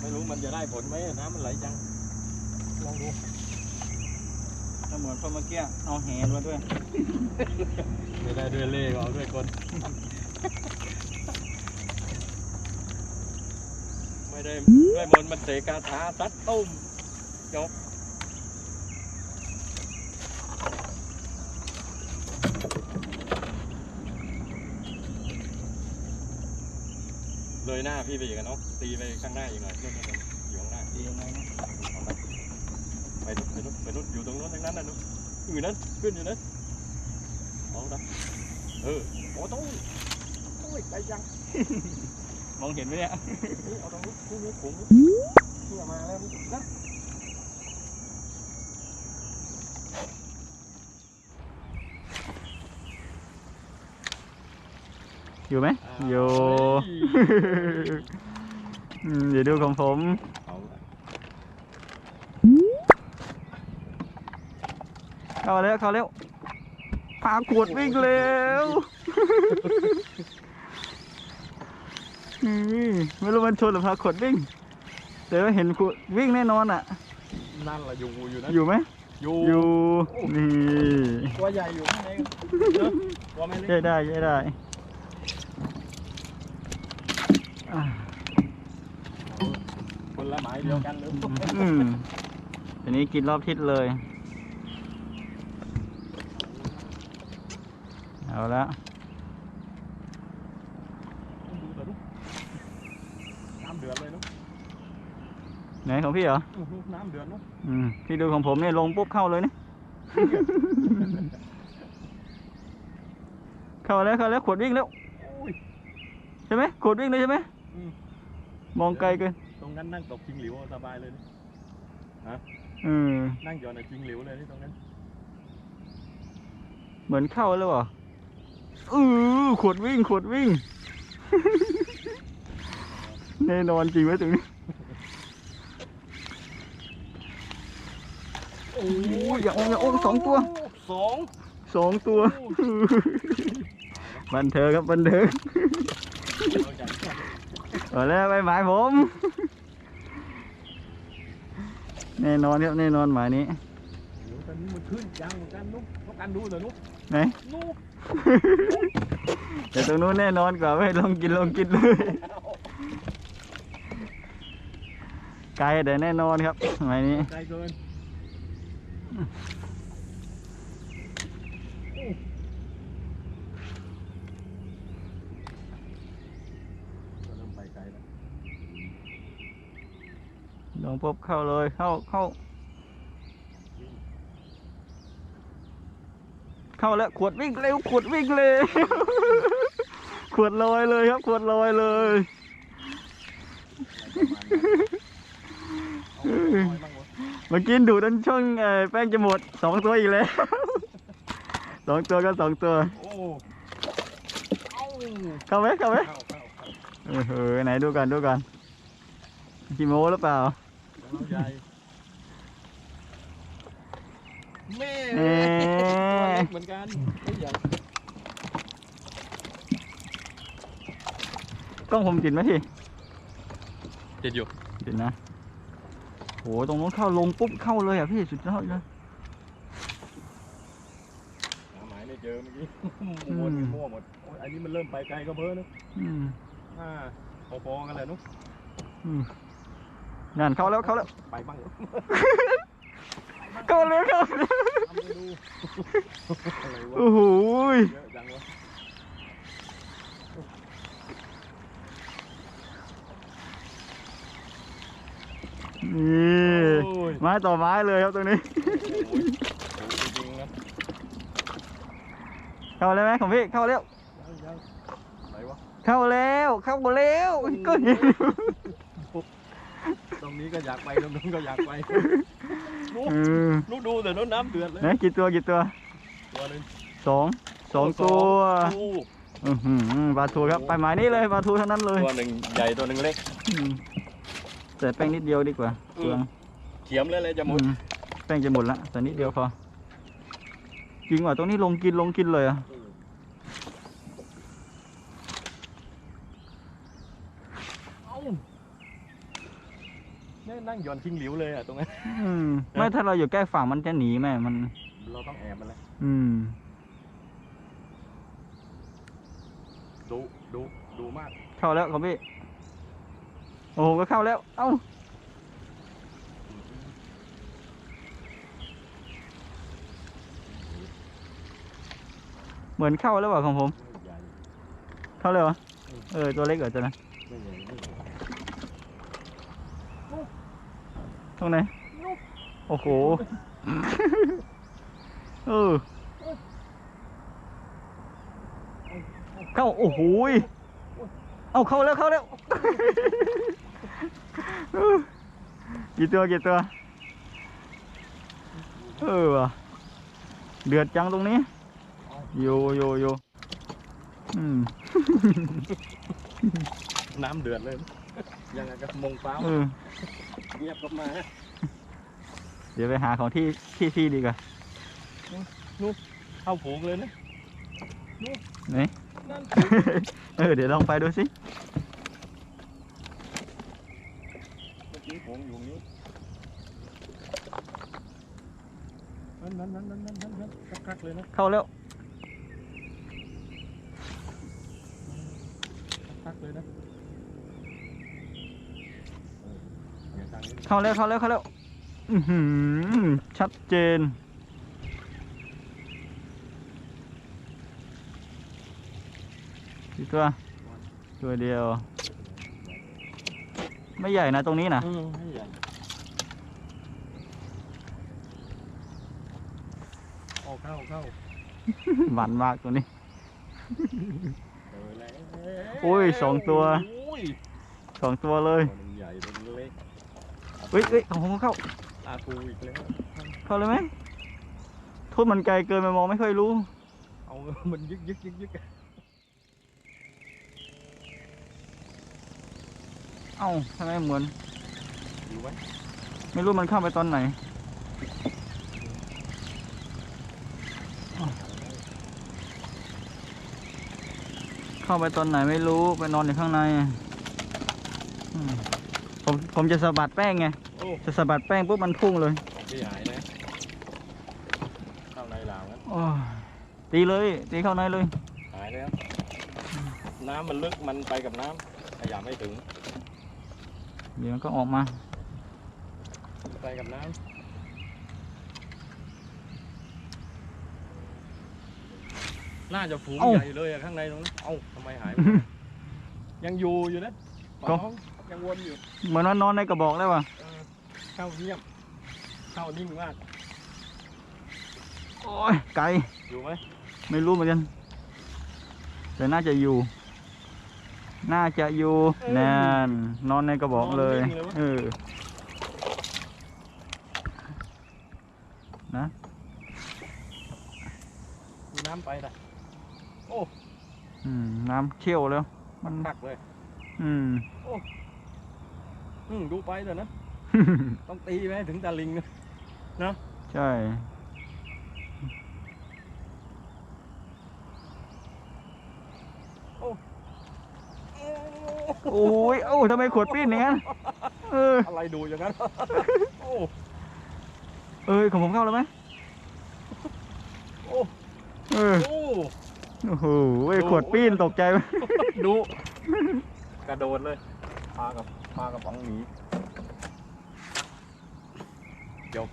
ไม่รู้มันจะได้ผลไหมน้ำมันไหลจัง ลองดูถ้าเหมือนคนเมื่อกี้เอาแหมาด้วย ไม่ได้ด้วยเล่ห์ก็เอาด้วยคน ไม่ได้ด้วยมนต์มันเตะกาถาซัดตุ้มจบ เลยหน้าพี่ไปอีกอะเนาะตีไปข้างหน้าอีกหน่อยนู่นนู่นนู่นอยู่ข้างหน้าดียังไงนะเอาไปไปนู่นไปนู่นไปนู่นอยู่ตรงนู้นทั้งนั้นนะนู่นอยู่นั้นขึ้นอยู่นั้นเอาละเออโอ้ต้องโอ้ยไปยังมองเห็นไหมเนี่ยนี่เอาตรงนู้นคู่นี้ขุงนี่เอามาแล้วนี่นะ อยู่ไหมอยู่อืมเดี๋ยวดูของผมเอาละเข้าแล้วเข้าแล้วพาขวดวิ่งเร็วอืมไม่รู้มันชนหรือพาขวดวิ่ง แต่ว่าเห็นขวดวิ่งแน่นอนอะ นั่นละอยู่อยู่นะ อยู่ไหมอยู่อยู่นี่ตัวใหญ่อยู่ข้างในเนอะตัวไม่เล็กใช่ได้ใช่ได้อะ คนละหมายเดียวกันเลยอืมทีนี้กินรอบทิศเลย เอาละดูแต่ลูกน้ำเดือดเลยลูกไหนของพี่เหรออื้อหือน้ำเดือดลูกอืมพี่ดูของผมเนี่ยลงปุ๊บเข้าเลยนี่เข้าแล้วเข้าแล้วขวดวิ่งแล้วโอ้ยใช่ไหมขวดวิ่งเลยใช่ไหมอื มมองไกลเกิน ตรงนั้นนั่งตกจิงหลิวสบายเลยนี่อืมนั่งหย่อนในจิงหลิวเลยนี่ตรงนั้น เหมือนเข้าแล้วเหรออือขวดวิ่งขวดวิ่ง แน่นอนจริงไหมตรงนี้โอ้โอ้ยอย่าโอ้ยอย่าโอ้ยสองตัวสองสองตัว บันเทิงครับบันเทิง เอาจากเอาแล้วไปหมายผม แน่นอนครับแน่นอนหมายนี้เดี๋ยวตอนนี้มันขึ้นจังเหมือนกันนุ๊กต้องการดูเหรอนุ๊กไหนนุ๊กแต่ตรงนู้นแน่นอนกว่าไม่ลองกินลองกินเลยไกลแต่แน่นอนครับหมายนี้ไกลเกินเริ่มไปไกลแล้ว ล งปุ๊บเข้าเลยเข้าเข้า เข้าแล้วขวดวิ่งเร็วขวดวิ่งเร็วขวดลอยเลยครับขวดลอยเลยเมื่อกี้ดูดจนช่องแป้งจะหมดสองตัวอีกแล้วสองตัวก็สองตัวเข้าไหมเข้าไหมเออไหนดูกันดูกันกี่โมหรือเปล่า น้องใหญ่แม่เอ๊ะตัวเล็กเหมือนกันตัวใหญ่กล้องผมติดไหมพี่ติดอยู่ติดนะโหตรงนู้นเข้าลงปุ๊บเข้าเลยอะพี่สุดยอดเลยหาหมายไม่เจอเมื่อกี้มั่วนี่มั่วหมดโอ้ยอันนี้มันเริ่มไปไกลก็เพ้อนะอืมอ่าพอๆกันเลยนุ๊กอืม นั่นเข้าแล้วเข้าแล้วไปบ้างเข้าแล้วเข้าแล้วทำให้ดูอะไรวะโอ้โหยเยอะจังวะนี่โอ้ยไม้ต่อไม้เลยครับตรงนี้โอ้ยโอ้ยจริงๆนะเข้าแล้วไหมของพี่เข้าแล้วยังยังไหนวะเข้าแล้วเข้าแล้วก็เห็น ตรงนี้ก็อยากไปตรงนู้นก็อยากไปนุ๊กเออนุ๊กดูแต่นู้นน้ำเดือดเลยไหนกี่ตัวกี่ตัวตัวหนึงสองสองตัวโอ้อือหือปลาทูครับ ไปหมายนี้เลยปลาทูเท่านั้นเลยตัวหนึ่งใหญ่ตัวหนึ่งเล็ก อืมแต่แป้งนิดเดียวดีกว่าเปลืองเขียมเลยเลยจะหมดอืมแป้งจะหมดละแต่นิดเดียวพอจริงว่ะตรงนี้ลงกินลงกินเลยอะ นั่งหย่อนทิ้งหลิวเลยอะตรงนั้น อืมไม่ถ้าเราอยู่ใกล้ฝั่งมันจะหนีไหมมัน เราต้องแอบมันเลยอืม ดูดูดูมาก เข้าแล้วครับพี่ โอ้โหก็เข้าแล้ว เอ้า เหมือนเข้าแล้วว่ะของผม ไม่ใหญ่เข้าเลยเหรออืมเออตัวเล็กเหรอตัวนั้นไม่ใหญ่ไม่ใหญ่ รงไหน โอ้โห เออ เข้า โอ้โหยเอาเข้าแล้วเข้าแล้วเออกี่ตัวกี่ตัว เออว่ะเดือดจังตรงนี้ โยโยโยอืมน้ำเดือดเลย ยังไงก็มงฟ้า เออเงียบกลับมาเดี๋ยวไปหาของที่ที่ที่ดีกว่าเข้าผูงเลยนะไหน นั่น เออเดี๋ยวลองไปดูสิเมื่อกี้ผูงอยู่นี้นั่นนั่นนั่นนั่นนั่นนั่นนั่นคักๆเลยนะเข้าแล้วคักๆเลยนะเออ เดี๋ยวทางนี้เข้าแล้วเข้าแล้วเข้าแล้วอือหือชัดเจนกี่ตัว ตัวเดียว ไม่ใหญ่นะตรงนี้นะอืมให้ใหญ่เอาเข้าเข้าหวานมากตัวนี้เออแล้วโอ้ยสองตัวโอ้ยสองตัวเลย เฮ้ยเฮ้ยของผมเข้าอาทูอีกแล้ว เข้าเลยไหมโทษมันไกลเกินไปมองไม่ค่อยรู้ เอามันยึกยึกยึกยึกเอ้าทำไมเหมือนอยู่ไหมไม่รู้มันเข้าไปตอนไหนเข้าไปตอนไหนไม่รู้ไปนอนอยู่ข้างในอืมผมผมจะสะบัดแป้งไงโอ้ จะสะบัดแป้งปุ๊บมันพุ่งเลยไม่หายนะเข้าในหลาวงั้นโอ้ยตีเลย ตีเข้าในเลย หายแล้ว น้ำมันลึกมันไปกับน้ำขยะไม่ถึง เดี๋ยวมันก็ออกมา ไปกับน้ำน่าจะฝูงเอ้าใหญ่เลยอะข้างในตรงนั้นเอ้าทำไมหายไปยังอยู่อยู่นะปก็น้องยังวนอยู่ เหมือนว่านอนในกระบอกแล้วว่ะ เออเข้าเงียบเข้านิ่งมากโอ้ยไกลอยู่ไหมไม่รู้เหมือนกันแต่น่าจะอยู่ น่าจะอยู่แน่นนอนในกระบอกเลยเออนะมีน้ำไปนะอืมน้ำเชี่ยวแล้ว มันคักเลย อืมอืมดูไปเถอะนะ ต้องตีไปให้ถึงตาลิงนะใช่โอ้ยเอ้าทำไมขวดปิ้นอย่างนั้นเอออะไรดูอย่างนั้นโอ้เอ้ยของผมเข้าแล้วไหมโอ้เออโอ้โอ้โหเว้ยขวดปิ้นตกใจไหมดูกระโดดเลยพากับพากับป๋องหนี จบ